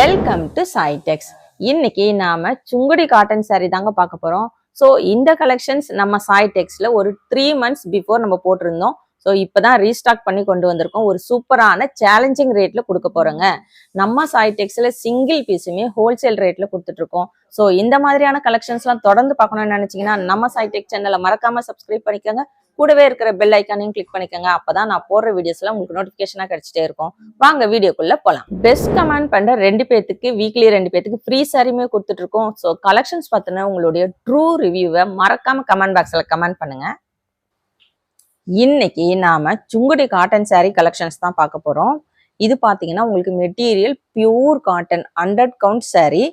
Welcome to சாய்டெக்ஸ் இன்னைக்கு நாம Sungudi cotton saree தாங்க பார்க்க போறோம். ஸோ இந்த கலெக்ஷன்ஸ் நம்ம சாய்டெக்ஸ்ல ஒரு த்ரீ மந்த்ஸ் பிஃபோர் நம்ம போட்டிருந்தோம். ஸோ இப்போதான் ரீஸ்டாக் பண்ணி கொண்டு வந்திருக்கோம். ஒரு சூப்பரான சேலஞ்சிங் ரேட்ல கொடுக்க போறோங்க. நம்ம சாய்டெக்ஸ்ல சிங்கிள் பீஸுமே ஹோல்சேல் ரேட்ல கொடுத்துட்டு இருக்கோம் ஸோ இந்த மாதிரியான கலெக்ஷன்ஸ்லாம் தொடர்ந்து பார்க்கணும்னு நினைச்சீங்கன்னா நம்ம சாய்டெக் சேனலை மறக்காம சப்ஸ்கிரைப் பண்ணிக்கோங்க. கூடவே இருக்கிற பெல் ஐக்கானையும் கிளிக் பண்ணிக்கோங்க. அப்பதான் நான் போடுற வீடியோஸ்லாம் உங்களுக்கு நோட்டிஃபிகேஷனாக கிடைச்சிட்டே இருக்கும். வாங்க வீடியோக்குள்ள போலாம். பெஸ்ட் கமெண்ட் பண்ற ரெண்டு பேத்துக்கு வீக்லி ரெண்டு பேத்துக்கு ஃப்ரீ சாரியுமே கொடுத்துட்டு இருக்கோம். ஸோ கலெக்ஷன்ஸ் பார்த்தினா உங்களுடைய ட்ரூ ரிவ்யூவை மறக்காம கமெண்ட் பாக்ஸ்ல கமெண்ட் பண்ணுங்க. இன்னைக்கு நாம சுங்குடி காட்டன் saree கலெக்ஷன்ஸ் தான் பார்க்க போறோம். இது பார்த்தீங்கன்னா உங்களுக்கு material pure cotton hundred count saree.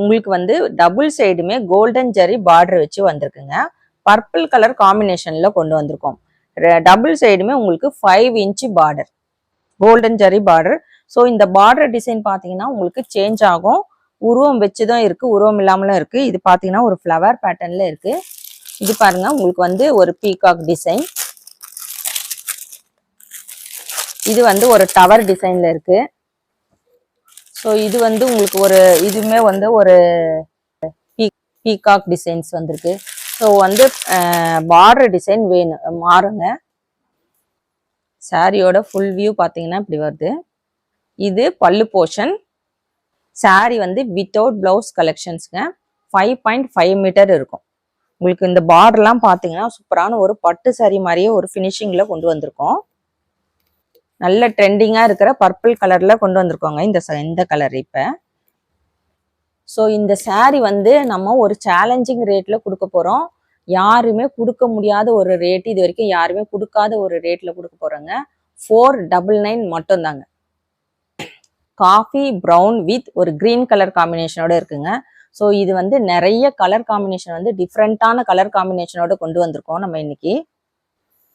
உங்களுக்கு வந்து டபுள் சைடுமே கோல்டன் ஜரி பார்டர் வச்சு வந்திருக்குங்க. பர்பிள் கலர் காம்பினேஷன்ல கொண்டு வந்திருக்கோம். டபுள் சைடுமே உங்களுக்கு five inch border golden zari border so இந்த பார்டர் டிசைன் பார்த்தீங்கன்னா உங்களுக்கு சேஞ்ச் ஆகும். உருவம் வச்சு தான் இருக்கு உருவம் இல்லாமலும் இருக்கு. இது பார்த்தீங்கன்னா ஒரு ஃப்ளவர் பேட்டர்ன்ல இருக்கு. இது பாருங்க உங்களுக்கு வந்து ஒரு பீகாக் டிசைன் இது வந்து ஒரு டவர் டிசைன்ல இருக்கு. ஸோ இது வந்து உங்களுக்கு ஒரு இதுவுமே வந்து ஒரு பீ பீகாக் டிசைன்ஸ் வந்திருக்கு. ஸோ வந்து பார்டர் டிசைன் வேணும் மாறுங்க. சாரியோட ஃபுல் வியூ பார்த்தீங்கன்னா இப்படி வருது. இது பல்லு போர்ஷன் சாரி வந்து வித்தவுட் பிளவுஸ் கலெக்ஷன்ஸுங்க ஃபைவ் பாயிண்ட் ஃபைவ் மீட்டர் இருக்கும். உங்களுக்கு இந்த பார்டர்லாம் பார்த்தீங்கன்னா சூப்பரான ஒரு பட்டு சாரி மாதிரியே ஒரு ஃபினிஷிங்கில் கொண்டு வந்திருக்கோம். நல்ல ட்ரெண்டிங்காக இருக்கிற பர்பிள் கலரில் கொண்டு வந்திருக்கோங்க இந்த ச- இந்த கலர் இப்போ. ஸோ இந்த saree வந்து நம்ம ஒரு சேலஞ்சிங் ரேட்டில் கொடுக்க போகிறோம் யாருமே கொடுக்க முடியாத ஒரு ரேட் இது வரைக்கும் யாருமே கொடுக்காத ஒரு ரேட்டில் கொடுக்க போகிறோங்க ஃபோர் டபுள் நைன் மட்டும்தாங்க. காஃபி ப்ரௌன் வித் ஒரு கிரீன் கலர் காம்பினேஷனோட இருக்குங்க. ஸோ இது வந்து நிறைய கலர் காம்பினேஷன் வந்து டிஃப்ரெண்ட்டான கலர் காம்பினேஷனோட கொண்டு வந்திருக்கோம் நம்ம இன்னைக்கு.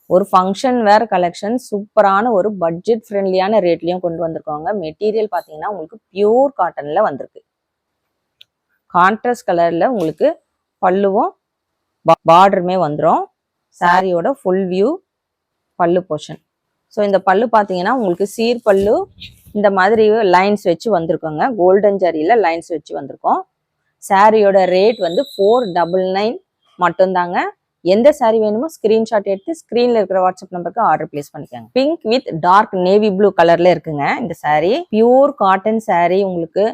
ஒரு ஃபங்க்ஷன் வேர் கலெக்ஷன் சூப்பரான ஒரு பட்ஜெட் ஃப்ரெண்ட்லியான ரேட்லையும் கொண்டு வந்திருக்கோங்க. மெட்டீரியல் பார்த்தீங்கன்னா உங்களுக்கு பியூர் காட்டனில் வந்திருக்கு. கான்ட்ராஸ்ட் கலரில் உங்களுக்கு பல்லுவும் பார்டருமே வந்துடும் சாரியோட full view pallu portion so இந்த பல்லு பார்த்தீங்கன்னா உங்களுக்கு சீர் பல்லு இந்த மாதிரி லைன்ஸ் வச்சு வந்திருக்கோங்க. கோல்டன் ஜரியில் லைன்ஸ் வச்சு வந்திருக்கோம். சாரியோட ரேட் வந்து ஃபோர் டபுள் நைன் மட்டும்தாங்க. எந்த saree வேணுமோ ஸ்க்ரீன்ஷாட் எடுத்து ஸ்க்ரீனில் இருக்கிற வாட்ஸ்அப் நம்பருக்கு ஆர்டர் பிளேஸ் பண்ணிக்கோங்க. Pink with dark navy blue கலரில் இருக்குங்க இந்த saree. பியூர் காட்டன் saree உங்களுக்கு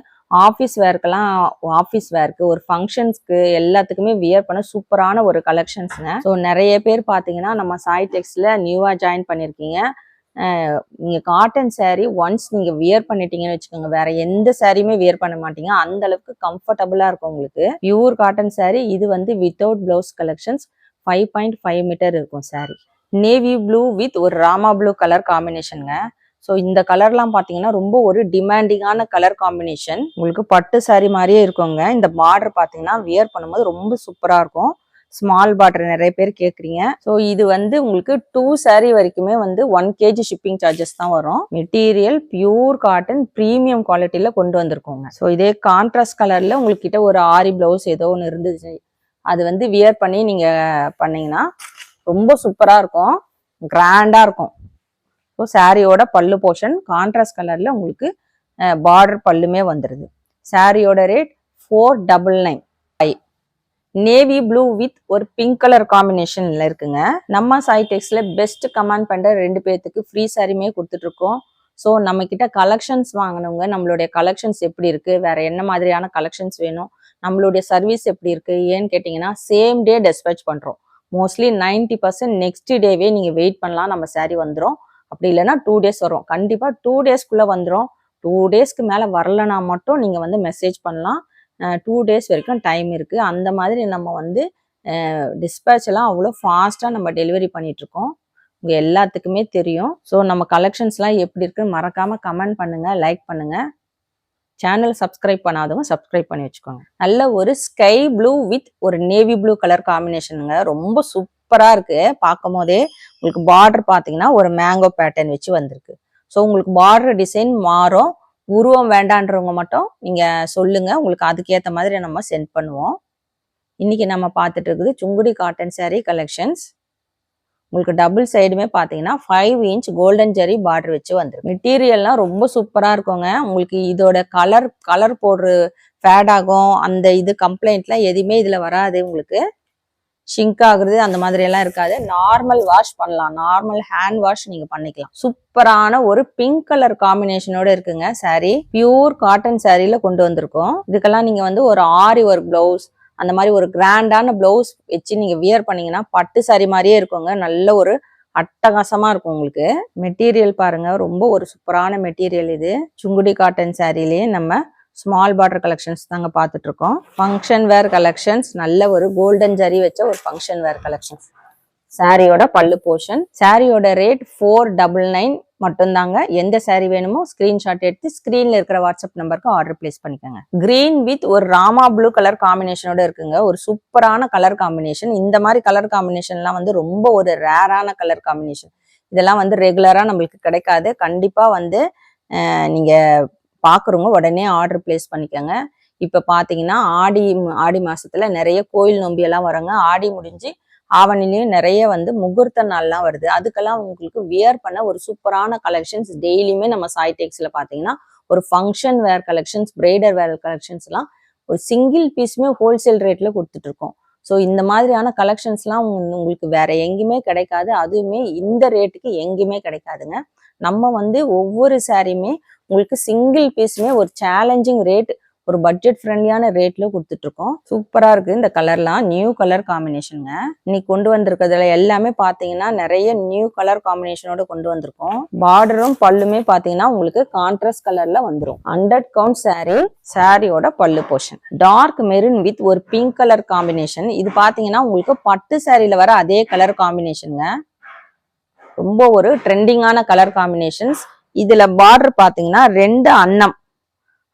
ஆஃபீஸ் வேர்க்கெல்லாம் ஆஃபீஸ் வேர்க்கு ஒரு ஃபங்க்ஷன்ஸ்க்கு எல்லாத்துக்குமே வியர் பண்ண சூப்பரான ஒரு கலெக்ஷன்ஸுங்க. ஸோ நிறைய பேர் பார்த்தீங்கன்னா நம்ம சாய் டெக்ஸில் நியூவாக ஜாயின் பண்ணியிருக்கீங்க நீங்கள் நீங்க காட்டன் சேரீ ஒன்ஸ் நீங்க வியர் பண்ணிட்டீங்கன்னு வச்சுக்கோங்க. வேற எந்த சாரியுமே வியர் பண்ண மாட்டீங்க. அந்த அளவுக்கு கம்ஃபர்டபுளாக இருக்கும் உங்களுக்கு. பியூர் காட்டன் சேரீ இது வந்து without blouse collections five point five meter இருக்கும் சாரீ நேவி ப்ளூ வித் ஒரு ராமா ப்ளூ கலர் காம்பினேஷனுங்க ஸோ இந்த கலர்லாம் பார்த்தீங்கன்னா ரொம்ப ஒரு டிமாண்டிங்கான கலர் காம்பினேஷன் உங்களுக்கு பட்டு சாரி மாதிரியே இருக்குங்க. இந்த பார்டர் பார்த்தீங்கன்னா வியர் பண்ணும்போது ரொம்ப சூப்பராக இருக்கும். ஸ்மால் பார்டர் நிறைய பேர் கேட்குறீங்க ஸோ இது வந்து உங்களுக்கு டூ saree வரைக்குமே வந்து ஒன் கேஜி ஷிப்பிங் சார்ஜஸ் தான் வரும். மெட்டீரியல் பியூர் காட்டன் ப்ரீமியம் குவாலிட்டியில் கொண்டு வந்திருக்கோங்க. ஸோ இதே கான்ட்ராஸ்ட் கலரில் உங்ககிட்ட ஒரு ஆரி ப்ளவுஸ் ஏதோ ஒன்று இருந்துச்சு. அது வந்து வியர் பண்ணி நீங்கள் பண்ணீங்கன்னா ரொம்ப சூப்பராக இருக்கும். கிராண்டாக இருக்கும். ஸோ சாரியோட பல்லு போர்ஷன் கான்ட்ராஸ்ட் கலரில் உங்களுக்கு பார்டர் பல்லுமே வந்துடுது சாரியோட rate four double nine five navy blue with ஒரு பிங்க் கலர் காம்பினேஷனில் இருக்குங்க. நம்ம சைடெக்ஸ்ல பெஸ்ட் கமெண்ட் பண்ணுற ரெண்டு பேர்த்துக்கு ஃப்ரீ சாரியுமே கொடுத்துட்ருக்கோம். ஸோ நம்மக்கிட்ட கலெக்ஷன்ஸ் வாங்கினவங்க நம்மளுடைய கலெக்ஷன்ஸ் எப்படி இருக்குது வேறு என்ன மாதிரியான கலெக்ஷன்ஸ் வேணும் நம்மளுடைய சர்வீஸ் எப்படி இருக்குது ஏன்னு கேட்டிங்கன்னா சேம் டே டெஸ்பேச் பண்ணுறோம் மோஸ்ட்லி 90% பர்சன்ட் நெக்ஸ்ட் டேவே நீங்கள் வெயிட் பண்ணலாம் நம்ம சாரீ வந்துடும் அப்படி இல்லைன்னா டூ டேஸ் வரும். கண்டிப்பாக டூ டேஸ்க்குள்ளே வந்துடும் டூ டேஸ்க்கு மேலே வரலனா மட்டும் நீங்கள் வந்து மெசேஜ் பண்ணலாம். டூ டேஸ் வரைக்கும் டைம் இருக்குது அந்த மாதிரி நம்ம வந்து டிஸ்பேட்ச் எல்லாம் அவ்வளோ ஃபாஸ்ட்டாக நம்ம டெலிவரி பண்ணிகிட்ருக்கோம் உங்கள் எல்லாத்துக்குமே தெரியும். ஸோ நம்ம கலெக்ஷன்ஸ்லாம் எப்படி இருக்குன்னு மறக்காமல் கமெண்ட் பண்ணுங்கள் லைக் பண்ணுங்கள் சேனல் சப்ஸ்கிரைப் பண்ணாதவங்க சப்ஸ்கிரைப் பண்ணி வச்சுக்கோங்க. நல்ல ஒரு ஸ்கை ப்ளூ வித் ஒரு நேவி ப்ளூ கலர் காம்பினேஷனுங்க ரொம்ப சூப்பரா இருக்கு. பார்க்கும் போதே உங்களுக்கு பார்டர் பாத்தீங்கன்னா ஒரு மேங்கோ பேட்டர்ன் வச்சு வந்திருக்கு. ஸோ உங்களுக்கு பார்டர் டிசைன் மாறும். உருவம் வேண்டான்றவங்க மட்டும் நீங்க சொல்லுங்க. உங்களுக்கு அதுக்கேற்ற மாதிரி நம்ம சென்ட் பண்ணுவோம். இன்னைக்கு நம்ம பார்த்துட்டு இருக்குது சுங்குடி காட்டன் சேரீ கலெக்ஷன்ஸ் உங்களுக்கு டபுள் சைடுமே பார்த்தீங்கன்னா five inch golden zari border வச்சு வந்துடும் மெட்டீரியல்லாம் ரொம்ப சூப்பராக இருக்குங்க. உங்களுக்கு இதோட கலர் கலர் போடுற ஃபேட் ஆகும். அந்த இது கம்ப்ளைண்ட்லாம் எதுவுமே இதில் வராது உங்களுக்கு. ஷிங்க் ஆகுறது அந்த மாதிரி எல்லாம் இருக்காது. நார்மல் வாஷ் பண்ணலாம். நார்மல் ஹேண்ட் வாஷ் நீங்க பண்ணிக்கலாம். சூப்பரான ஒரு பிங்க் கலர் காம்பினேஷனோட இருக்குங்க சாரி பியூர் காட்டன் சாரியில கொண்டு வந்திருக்கோம். இதுக்கெல்லாம் நீங்க வந்து ஒரு ஆரி ஒர்க் பிளவுஸ் அந்த மாதிரி ஒரு கிராண்டான பிளவுஸ் வச்சு நீங்க வியர் பண்ணீங்கன்னா பட்டு சாரி மாதிரியே இருக்குங்க. நல்ல ஒரு அட்டகாசமா இருக்கும் உங்களுக்கு. மெட்டீரியல் பாருங்க. ரொம்ப ஒரு சூப்பரான மெட்டீரியல் இது. சுங்குடி காட்டன் சாரிலேயே நம்ம ஸ்மால் பார்டர் கலெக்ஷன்ஸ் தாங்க பார்த்துட்ருக்கோம். ஃபங்க்ஷன் வேர் கலெக்ஷன்ஸ் நல்ல ஒரு கோல்டன் ஜரி வச்ச ஒரு ஃபங்க்ஷன் வேர் கலெக்ஷன்ஸ் சாரியோட பல்லு போர்ஷன் சாரியோட ரேட் ஃபோர் டபுள் நைன் மட்டும்தாங்க. எந்த saree வேணுமோ ஸ்க்ரீன்ஷாட் எடுத்து ஸ்க்ரீனில் இருக்கிற வாட்ஸ்அப் நம்பருக்கு ஆர்டர் பிளேஸ் பண்ணிக்கோங்க. க்ரீன் வித் ஒரு ராமா ப்ளூ கலர் காம்பினேஷனோட இருக்குங்க. ஒரு சூப்பரான கலர் காம்பினேஷன் இந்த மாதிரி கலர் காம்பினேஷன்லாம் வந்து ரொம்ப ஒரு ரேரான கலர் காம்பினேஷன் இதெல்லாம் வந்து ரெகுலராக நம்மளுக்கு கிடைக்காது. கண்டிப்பாக வந்து நீங்கள் பார்க்குறவங்க உடனே ஆர்டர் பிளேஸ் பண்ணிக்கோங்க. இப்போ பார்த்தீங்கன்னா ஆடி ஆடி மாதத்தில் நிறைய கோயில் நோம்பியெல்லாம் வராங்க. ஆடி முடிஞ்சு ஆவணிலையும் நிறைய வந்து முகூர்த்த நாள்லாம் வருது. அதுக்கெல்லாம் உங்களுக்கு வியர் பண்ண ஒரு சூப்பரான கலெக்ஷன்ஸ் டெய்லியுமே நம்ம சாய் டேக்ஸில் பார்த்தீங்கன்னா ஒரு ஃபங்க்ஷன் வேர் கலெக்ஷன்ஸ் பிரைடர் வேர் கலெக்ஷன்ஸ்லாம் ஒரு சிங்கிள் பீஸுமே ஹோல்சேல் ரேட்டில் கொடுத்துட்ருக்கோம் ஸோ இந்த மாதிரியான கலெக்ஷன்ஸ்லாம் உங்களுக்கு வேற எங்கேயுமே கிடைக்காது. அதுவுமே இந்த ரேட்டுக்கு எங்கேயுமே கிடைக்காதுங்க. நம்ம வந்து ஒவ்வொரு சாரியுமே உங்களுக்கு சிங்கிள் பீஸுமே ஒரு சேலஞ்சிங் ரேட் ஒரு பட்ஜெட் ஃப்ரெண்ட்லியான ரேட்ல கொடுத்துட்டு இருக்கோம் சூப்பரா இருக்கு. இந்த கலர்லாம் நியூ கலர் காம்பினேஷனுங்க இன்னைக்கு கொண்டு வந்திருக்கிறதுல எல்லாமே பாத்தீங்கன்னா நிறைய நியூ கலர் காம்பினேஷனோட கொண்டு வந்திருக்கோம். பார்டரும் பல்லுமே பாத்தீங்கன்னா உங்களுக்கு கான்ட்ராஸ்ட் கலர்ல வந்துடும் ஹண்ட்ரட் கவுண்ட் சாரி சாரியோட pallu portion dark maroon with ஒரு பிங்க் கலர் காம்பினேஷன் இது பாத்தீங்கன்னா உங்களுக்கு பட்டு சாரியில வர அதே கலர் காம்பினேஷனுங்க ரொம்ப ஒரு ட்ரெண்டிங்கான கலர் காம்பினேஷன்ஸ் இதுல பார்டர் பாத்தீங்கன்னா ரெண்டு அன்னம்.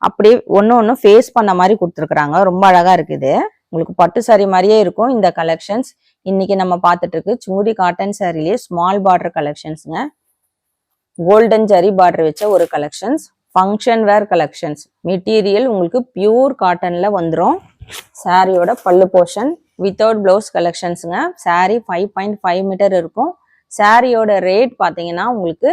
அப்படியே ஒன்று ஒன்று ஃபேஸ் பண்ண மாதிரி கொடுத்துருக்குறாங்க. ரொம்ப அழகாக இருக்குது. உங்களுக்கு பட்டு சாரி மாதிரியே இருக்கும். இந்த கலெக்ஷன்ஸ் இன்னைக்கு நம்ம பார்த்துட்டு இருக்கு. சுங்குடி காட்டன் சாரிலேயே ஸ்மால் பார்டர் கலெக்ஷன்ஸுங்க கோல்டன் ஜரி பார்டர் வச்ச ஒரு collections function wear collections material உங்களுக்கு பியூர் காட்டனில் வந்துடும் சாரியோட pallu portion without blouse கலெக்ஷன்ஸுங்க sari five point five meter இருக்கும். சாரியோட ரேட் பார்த்தீங்கன்னா உங்களுக்கு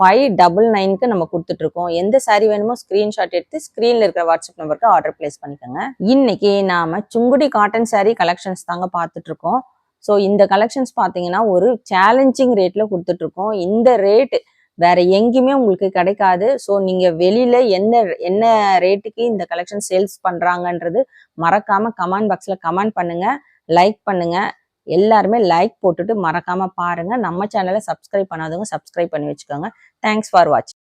ஃபைவ் டபுள் நைனுக்கு நம்ம கொடுத்துட்டு இருக்கோம் எந்த சாரீ வேணுமோ ஸ்கிரீன்ஷாட் எடுத்து ஸ்க்ரீனில் இருக்கிற வாட்ஸ்அப் நம்பருக்கு ஆர்டர் பிளேஸ் பண்ணிக்கோங்க. இன்னைக்கு நாம சுங்குடி காட்டன் saree கலெக்ஷன்ஸ் தாங்க பார்த்துட்டு இருக்கோம் ஸோ இந்த கலெக்ஷன்ஸ் பார்த்தீங்கன்னா ஒரு சேலஞ்சிங் ரேட்ல கொடுத்துட்டு இருக்கோம் இந்த ரேட் வேற எங்கேயுமே உங்களுக்கு கிடைக்காது. ஸோ நீங்க வெளியில என்ன என்ன ரேட்டுக்கு இந்த கலெக்ஷன் சேல்ஸ் பண்றாங்கன்றது மறக்காம கமெண்ட் பாக்ஸ்ல கமெண்ட் பண்ணுங்க. லைக் பண்ணுங்க. எல்லாருமே லைக் போட்டுட்டு மறக்காம பாருங்க. நம்ம சேனலை சப்ஸ்கிரைப் பண்ணாதவங்க சப்ஸ்கிரைப் பண்ணி வச்சுக்கோங்க. தேங்க்ஸ் ஃபார் வாட்சிங்